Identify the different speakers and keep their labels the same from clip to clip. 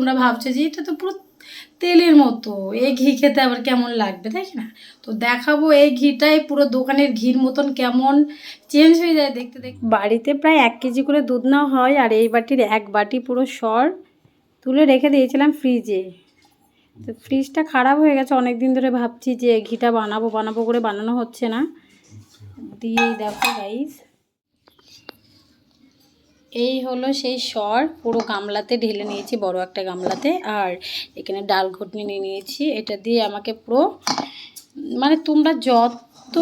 Speaker 1: তোমরা ভাবছ যে এটা তো পুরো তেলের মতো। এই ঘি খেতে আবার কেমন লাগবে, তাই না? তো দেখাবো এই ঘিটাই, পুরো দোকানের ঘির মতন কেমন চেঞ্জ হয়ে যায় দেখতে দেখতে বাড়িতে প্রায় এক কেজি করে দুধ নেওয়া হয় আর এই বাটির এক বাটি পুরো সর তুলে রেখে দিয়েছিলাম ফ্রিজে তো ফ্রিজটা খারাপ হয়ে গেছে অনেক দিন ধরে ভাবছি যে ঘিটা বানাবো বানাবো করে বানানো হচ্ছে না। দিয়েই দেখো গাইস এই হলো সেই সর পুরো গামলাতে ঢেলে নিয়েছি বড় একটা গামলাতে। আর এখানে ডাল ঘুটনি নিয়ে নিয়েছি এটা দিয়ে আমাকে পুরো মানে তোমরা যত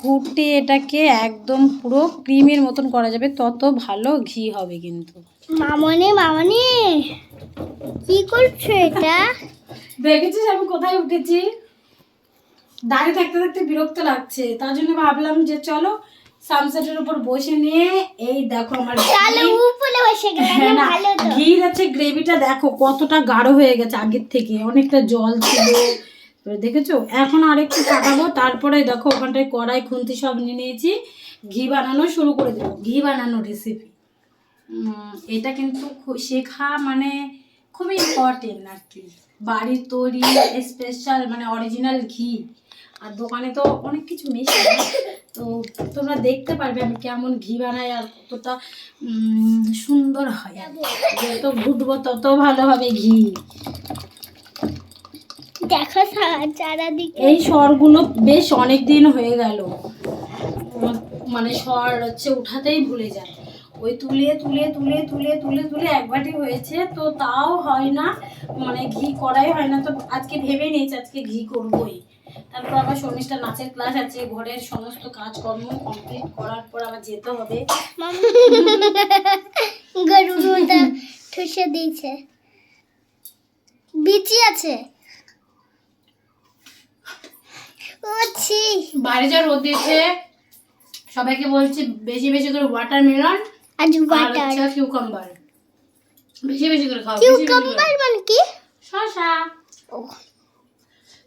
Speaker 1: ঘুটে এটাকে একদম পুরো ক্রিমের মতন করা যাবে তত ভালো ঘি হবে কিন্তু।
Speaker 2: মামনি মামনি কি করছ এটা?
Speaker 1: দেখেছিস আমি কোথায় উঠেছি? দাঁড়িয়ে থাকতে থাকতে বিরক্ত লাগছে তার জন্য ভাবলাম যে চলো সানসেটের উপর বসে নিয়ে এই দেখো আমার
Speaker 2: উপরে বসে
Speaker 1: হ্যাঁ
Speaker 2: ভালো তো।
Speaker 1: ঘির আছে গ্রেভিটা দেখো কতটা গাঢ় হয়ে গেছে আগের থেকে অনেকটা জল ছিল। দেখেছ? এখন আরেকটু ফাটাবো তারপরে দেখো ওখানটায় কড়াই খুন্তি সব নিয়ে নিয়েছি। ঘি বানানো শুরু করে দেবো ঘি বানানো রেসিপি এটা কিন্তু শেখা মানে খুবই ইম্পর্টেন্ট আর কি। বাড়ির তৈরি স্পেশাল মানে অরিজিনাল ঘি। আর দোকানে তো অনেক কিছু মিশে। তো তোমরা দেখতে পারবে আমি কেমন ঘি বানাই আর কতটা সুন্দর হয় আর যত ঘুটবো তত ভালো হবে ঘি।
Speaker 2: দেখো চারাদিকে।
Speaker 1: এই স্বরগুলো বেশ অনেক দিন হয়ে গেল। মানে স্বর হচ্ছে উঠাতেই ভুলে যায়। ওই তুলে তুলে তুলে তুলে তুলে তুলে একবারই হয়েছে তো তাও হয় না। মানে ঘি করাই হয় না তো আজকে ভেবে নিয়েছি আজকে ঘি করবই। তারপর আবার শর্মিষ্ঠা নাচের ক্লাস আছে ঘরের সমস্ত কাজকর্ম কমপ্লিট করার পর আবার যেতে হবে।
Speaker 2: মতো ঠুসে দিয়েছে। বিচি আছে। ও ছি।
Speaker 1: বাইরে যা রোদ দিয়েছে সবাইকে বলছি বেশি বেশি করে ওয়াটার মেলন
Speaker 2: আজ
Speaker 1: আর হচ্ছে কিউকাম্বার বেশি বেশি করে খাও।
Speaker 2: কিউকাম্বার মানে কি?
Speaker 1: শশা
Speaker 2: ও।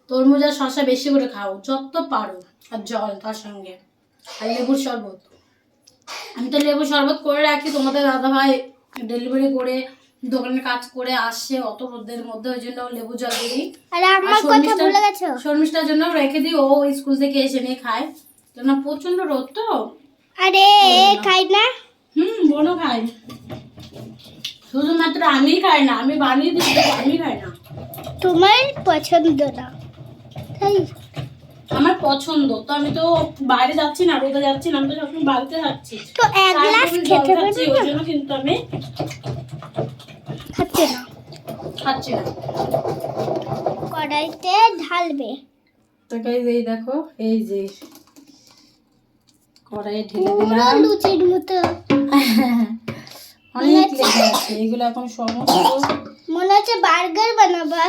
Speaker 1: তরমুজ আর শশা বেশি করে খাও যত পারো। আর জল তার সঙ্গে। আর লেবুর শরবত। আমি তো লেবুর শরবত করে রাখি। তোমাদের দাদা ভাই ডেলিভারি করে দোকানে কাজ করে আসছে অত রোদের মধ্যে ওই জন্য লেবু জল দিই। শর্মিষ্ঠার জন্য রেখে দিই। ও স্কুল থেকে এসে নিয়ে খায়। কেননা প্রচণ্ড রোদ তো।
Speaker 2: আরে খাই না।
Speaker 1: হুম বোনও খাই শুধুমাত্র আমি খাই না আমি বানিয়ে দিই আমি খাই না।
Speaker 2: তোমার পছন্দ না।
Speaker 1: আমার পছন্দ। তো আমি তো বাইরে যাচ্ছি না রোদে যাচ্ছি না আমি তো সবসময় বাড়িতে থাকছি।
Speaker 2: তো এক গ্লাস খেতে পারবে
Speaker 1: ওই জন্য কিন্তু আমি
Speaker 2: খাচ্ছে না।
Speaker 1: খাচ্ছি না।
Speaker 2: কড়াইতে ঢালবে।
Speaker 1: তো guys, এই দেখো এই যে কড়াইয়ে ঢেলে
Speaker 2: পুরো
Speaker 1: দিলাম।
Speaker 2: লুচির মতো।
Speaker 1: অনেক লেগে আছে এগুলো এখন সমস্ত
Speaker 2: মনে হচ্ছে বার্গার বানাবা।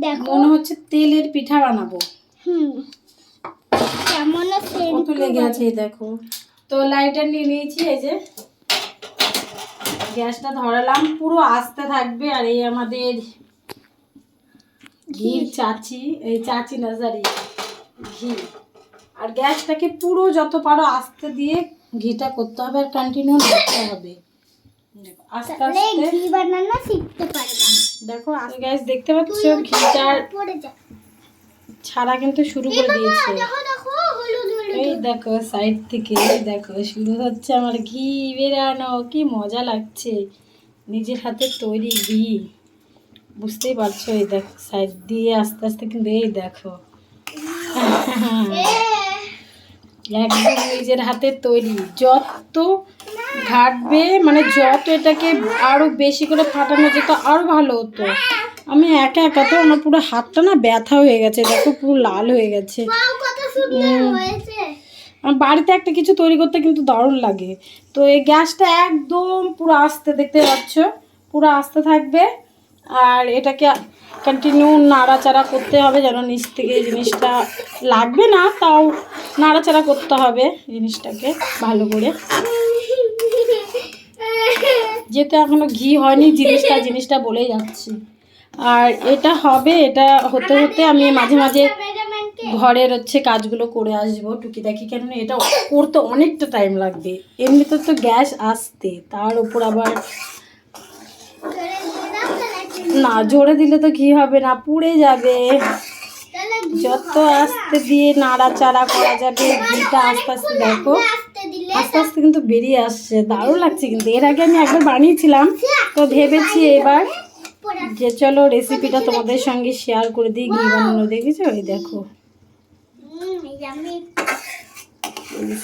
Speaker 2: দেখো।
Speaker 1: মনে হচ্ছে তেলের পিঠা বানাবো।
Speaker 2: হুম। কেমন
Speaker 1: কত লেগে আছে দেখো। তো লাইটার নিয়ে নিয়েছি এই যে। গ্যাসটা ধরালাম পুরো আস্তে থাকবে আর এই আমাদের ঘির চাচি এই চাচি না সরি ঘি। আর গ্যাসটাকে পুরো যত পারো আস্তে দিয়ে ঘিটা করতে হবে আর কন্টিনিউ রাখতে হবে। আস্তে আস্তে
Speaker 2: ঘি বানানো শিখতে পারবা।
Speaker 1: দেখো গ্যাস দেখতে পাচ্ছ ঘিটার ছাড়া কিন্তু শুরু করে দিয়েছে। এই দেখো সাইড থেকে দেখো শুরু হচ্ছে আমার ঘি বেরানো। কি মজা লাগছে। নিজের হাতে তৈরি ঘি। বুঝতেই পারছ এই দেখো সাইড দিয়ে আস্তে আস্তে কিন্তু এই দেখো। একদম নিজের হাতে তৈরি। যত ঘাটবে মানে যত এটাকে আরও বেশি করে ফাটানো যেত আরও ভালো হতো। আমি একা একা তো আমার পুরো হাতটা না ব্যথা হয়ে গেছে দেখো পুরো লাল হয়ে গেছে। আমার বাড়িতে একটা কিছু তৈরি করতে কিন্তু দারুণ লাগে। তো এই গ্যাসটা একদম পুরো আস্তে দেখতে পাচ্ছ? পুরো আস্তে থাকবে। আর এটাকে কন্টিনিউ নাড়াচাড়া করতে হবে যেন নিচ থেকে জিনিসটা লাগবে না, তাও নাড়াচাড়া করতে হবে জিনিসটাকে ভালো করে। যেহেতু এখনও ঘি হয়নি, জিনিসটা জিনিসটা বলেই যাচ্ছি। আর এটা হবে, এটা হতে হতে আমি মাঝে মাঝে ঘরের হচ্ছে কাজগুলো করে আসব টুকিটাকি কেন এটা করতে অনেকটা টাইম লাগবে। এমনিতে তো গ্যাস আসতে, তার উপর আবার না, জোরে দিলে তো ঘি হবে না, পুড়ে যাবে। যত আস্তে দিয়ে নাড়াচাড়া করা যাবে ঘিটা আস্তে আস্তে দেখো।
Speaker 2: আস্তে
Speaker 1: আস্তে কিন্তু বেরিয়ে আসছে, দারুণ লাগছে কিন্তু। এর আগে আমি একবার বানিয়েছিলাম, তো ভেবেছি এবার যে চলো রেসিপিটা তোমাদের সঙ্গে শেয়ার করে দিই, ঘি বানানো, দেখেছ? এই দেখো।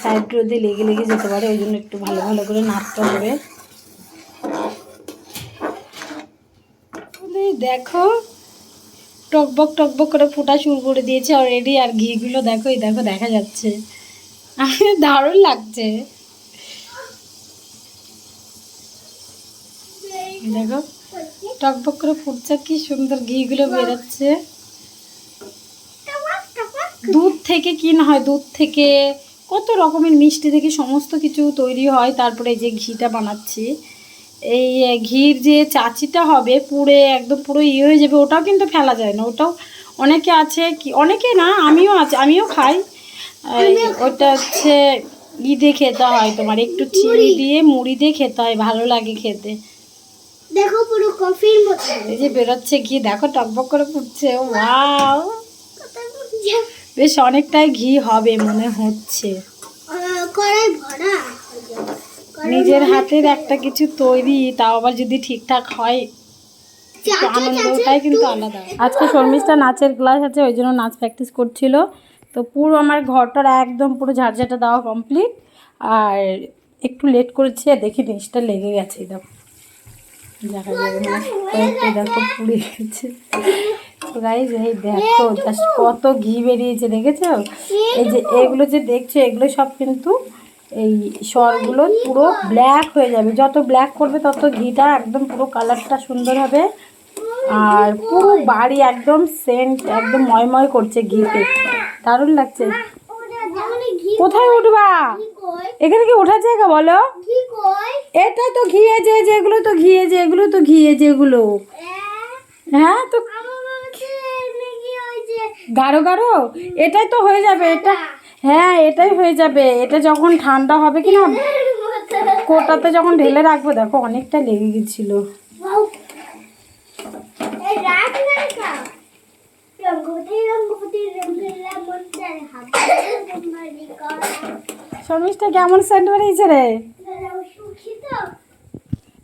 Speaker 1: সাইড রোদে লেগে লেগে যেতে পারে, ওই জন্য একটু ভালো ভালো করে নাড়তে হবে এই দেখো, টকবক টকবক করে ফোটা শুরু করে দিয়েছে অলরেডি আর ঘিগুলো দেখো, এই দেখো, দেখা যাচ্ছে। দারুণ লাগছে। দেখো, টকবক করে ফুটছে, কি সুন্দর ঘিগুলো বেরোচ্ছে। দুধ থেকে কি না হয়, দুধ থেকে কত রকমের মিষ্টি থেকে সমস্ত কিছু তৈরি হয়, তারপরে যে ঘিটা বানাচ্ছি। এই ঘির যে চাচিটা হবে পুড়ে একদম পুরো ইয়ে হয়ে যাবে ওটাও কিন্তু ফেলা যায় না ওটাও অনেকে আছে কি অনেকে না আমিও আছে আমিও খাই। ওটা হচ্ছে ই দিয়ে খেতে হয় তোমার একটু চিনি দিয়ে মুড়ি দিয়ে খেতে হয় ভালো লাগে খেতে।
Speaker 2: দেখো পুরো কফির মতো।
Speaker 1: এই যে বেরোচ্ছে ঘি দেখো টকবক করে ফুটছে ওয়াও। বেশ অনেকটাই ঘি হবে মনে হচ্ছে।
Speaker 2: কড়াই ভরা।
Speaker 1: নিজের হাতের একটা কিছু তৈরি তাও আবার যদি ঠিকঠাক হয় আনন্দটাই কিন্তু আলাদা। আজকে শর্মিষ্ঠা নাচের ক্লাস আছে ওই জন্য নাচ প্র্যাকটিস করছিল। তো পুরো আমার ঘরটার একদম পুরো ঝাড়ঝাটা দেওয়া কমপ্লিট আর একটু লেট করেছে দেখি জিনিসটা লেগে গেছে দেখো। দেখা যাবে না কয়েকটা দেখো পুড়ে গেছে। তো গাইজ এই দেখো জাস্ট কত ঘি বেরিয়েছে দেখেছ? এই যে এগুলো যে দেখছ এগুলো সব কিন্তু এই সরগুলো পুরো ব্ল্যাক হয়ে যাবে। যত ব্ল্যাক করবে তত ঘিটা একদম পুরো কালারটা সুন্দর হবে। আর পুরো বাড়ি একদম সেন্ট একদম ময়ময় করছে ঘিতে। দারুণ লাগছে। কোথায় উঠবা? এখানে কি ওঠার জায়গা বলো? এটাই তো ঘিয়ে যে যেগুলো তো ঘিয়ে যেগুলো তো ঘিয়ে যেগুলো হ্যাঁ তো
Speaker 2: যে
Speaker 1: গাঢ় গাঢ়? এটাই তো হয়ে যাবে। এটা হ্যাঁ এটাই হয়ে যাবে। এটা যখন ঠান্ডা হবে কি না কোটাতে যখন ঢেলে রাখব দেখো অনেকটা লেগে গেছিল। শর্মিষ্ঠা কেমন সেন্ট বেরিয়েছে রে?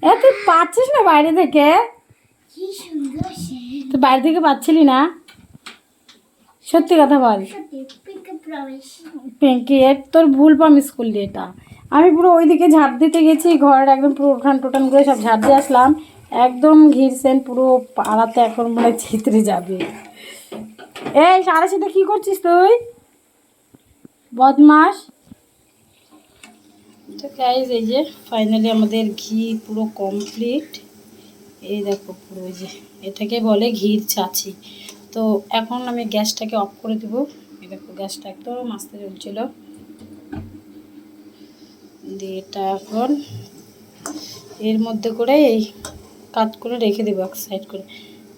Speaker 1: এ তুই পাচ্ছিস না বাইরে থেকে? তুই বাইরে থেকে পাচ্ছিলি না? সত্যি কথা বল।
Speaker 2: সত্যি পিক
Speaker 1: তোর ভুল পামিস করলি এটা আমি পুরো ওইদিকে ঝাড় দিতে গেছি ঘরের একদম পুরো উঠান টোটান করে সব ঝাড় দিয়ে আসলাম। একদম ঘির সেন পুরো পাড়াতে এখন মনে ছিতরে যাবে। এই সারা সাথে কী করছিস তুই? বদমাস তো গাইজ এই যে ফাইনালি আমাদের ঘি পুরো কমপ্লিট এই দেখো পুরো, এই যে এটাকে বলে ঘির চাচি তো এখন আমি গ্যাসটাকে অফ করে দেবো। দেখো গ্যাসটা একদম আস্তে জ্বলছিল। দিয়ে এটা এখন এর মধ্যে করে এই কাট করে রেখে দেবো এক সাইড করে।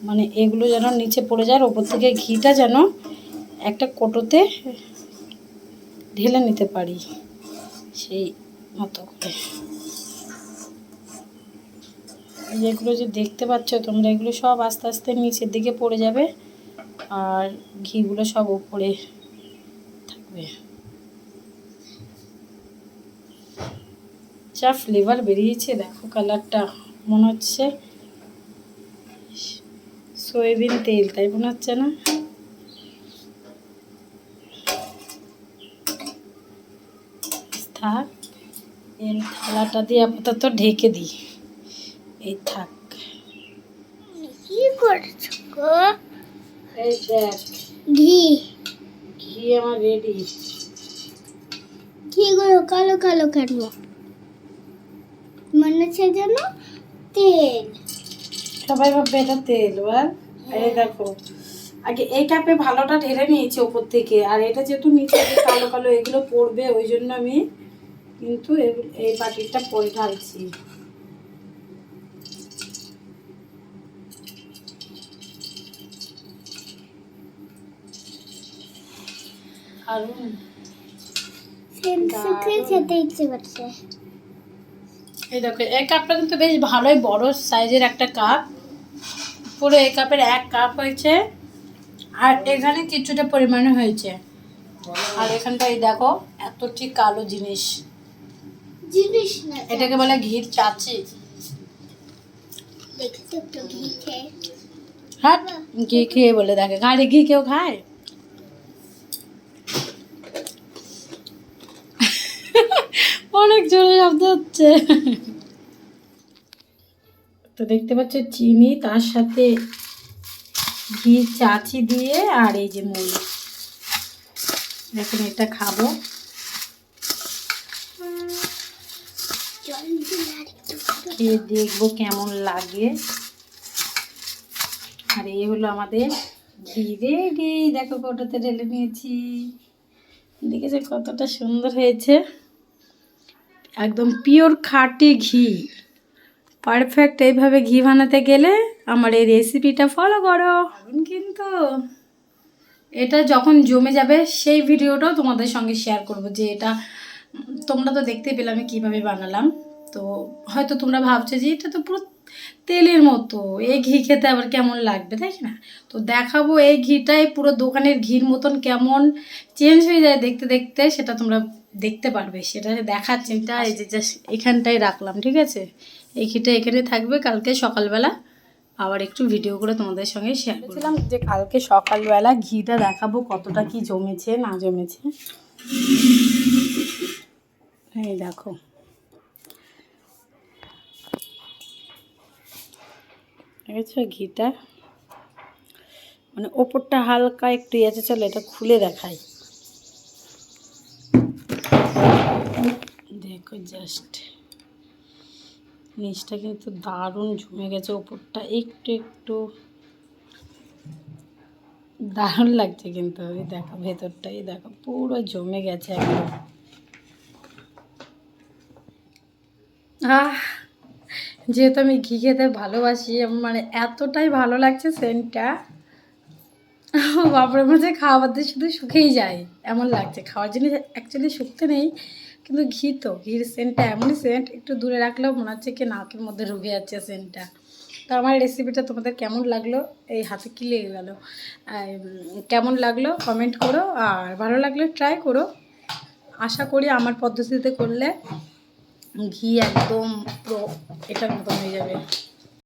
Speaker 1: মানে এগুলো যেন নিচে পড়ে যায় ওপর থেকে ঘিটা যেন একটা কোটোতে ঢেলে নিতে পারি সেই মতো করে। যেগুলো যে দেখতে পাচ্ছ তোমরা, এগুলো সব আস্তে আস্তে নিচের দিকে পড়ে যাবে আর ঘিগুলো সব উপরে থাকবে যা ফ্লেভার বেরিয়েছে দেখো কালারটা মনে হচ্ছে সয়াবিন তেল তাই মনে হচ্ছে না? থাক এই থালাটা দিয়ে আপাতত ঢেকে দিই। এই থাক।
Speaker 2: কি করছ
Speaker 1: এই দেখ।
Speaker 2: ঘি।
Speaker 1: ঘি আমার রেডি
Speaker 2: কি গুলো কালো কালো কেন? মনে হচ্ছে যেন তেল।
Speaker 1: সবাই ভাববে এটা তেল বল। এই দেখো আগে এই কাপে ভালোটা ঢেলে নিয়েছি ওপর থেকে আর এটা যেহেতু নিচে কালো কালো এগুলো পড়বে ওই জন্য আমি কিন্তু এই বাটিটা পরে ঢালছি।
Speaker 2: খেতে ইচ্ছে করছে।
Speaker 1: এই দেখো এই কাপটা কিন্তু বেশ ভালোই বড় সাইজের একটা কাপ পুরো এই কাপের এক কাপ হয়েছে। আর এখানে কিছুটা পরিমাণে হয়েছে। আর এখানটায় দেখো এতটি কালো জিনিস।
Speaker 2: জিনিস না।
Speaker 1: এটাকে বলে ঘির চাচি।
Speaker 2: দেখতে তো ঘি খেয়ে।
Speaker 1: হ্যাঁ ঘি খেয়ে বলে দেখে। গাড়ি ঘি কেউ খায়? অনেক জোরে শব্দ হচ্ছে। তো দেখতে পাচ্ছ চিনি, তার সাথে ঘি, চাচি দিয়ে আর এই যে মুড়ি। এখন এটা খাব। খেয়ে দেখব কেমন লাগে। আর এই হলো আমাদের ঘি দেখো কৌটাতে ঢেলে নিয়েছি। দেখেছ কতটা সুন্দর হয়েছে। একদম পিওর খাঁটি ঘি। পারফেক্ট এইভাবে ঘি বানাতে গেলে আমার এই রেসিপিটা ফলো করো। কিন্তু। এটা যখন জমে যাবে, সেই ভিডিওটাও তোমাদের সঙ্গে শেয়ার করব যে এটা, তোমরা তো দেখতে পেলে আমি কীভাবে বানালাম। তো হয়তো তোমরা ভাবছ যে এটা তো পুরো তেলের মতো, এই ঘি খেতে আবার কেমন লাগবে, তাই না? তো দেখাবো এই ঘিটাই পুরো দোকানের ঘির মতন কেমন চেঞ্জ হয়ে যায় দেখতে দেখতে, সেটা তোমরা দেখতে পারবে সেটা দেখাচ্ছে। এটা এই যে জাস্ট এখানটাই রাখলাম ঠিক আছে? এই ঘিটা এখানে থাকবে কালকে সকালবেলা। আবার একটু ভিডিও করে তোমাদের সঙ্গে শেয়ার করেছিলাম যে কালকে সকালবেলা ঘিটা দেখাবো কতটা কি জমেছে না জমেছে। এই দেখো। দেখেছ ঘিটা? মানে ওপরটা হালকা একটু ইয়ে আছে চলো এটা খুলে দেখাই। দেখো জাস্ট নিচটা কিন্তু দারুণ জমে গেছে ওপরটা, একটু একটু দারুণ লাগছে কিন্তু ওই দেখো ভেতরটাই দেখো, পুরো জমে গেছে একদম। আহ, যেহেতু আমি ঘি খেতে ভালোবাসি মানে এতটাই ভালো লাগছে সেন্টটা বাপরের মধ্যে খাবার দিয়ে শুধু শুকেই যায়, এমন লাগছে, খাওয়ার জিনিস অ্যাকচুয়ালি শুকতে নেই কিন্তু ঘি তো, ঘির সেন্টটা এমনই সেন্ট একটু দূরে রাখলেও মনে হচ্ছে কি নাকের মধ্যে ঢুকে যাচ্ছে সেন্টটা তো আমার রেসিপিটা তোমাদের কেমন লাগল? এই হাতে কি লেগে গেল? কেমন লাগল? কমেন্ট করো, আর ভালো লাগলে ট্রাই করো। আশা করি আমার পদ্ধতিতে করলে ঘি একদম পুরো এটার মতন হয়ে যাবে।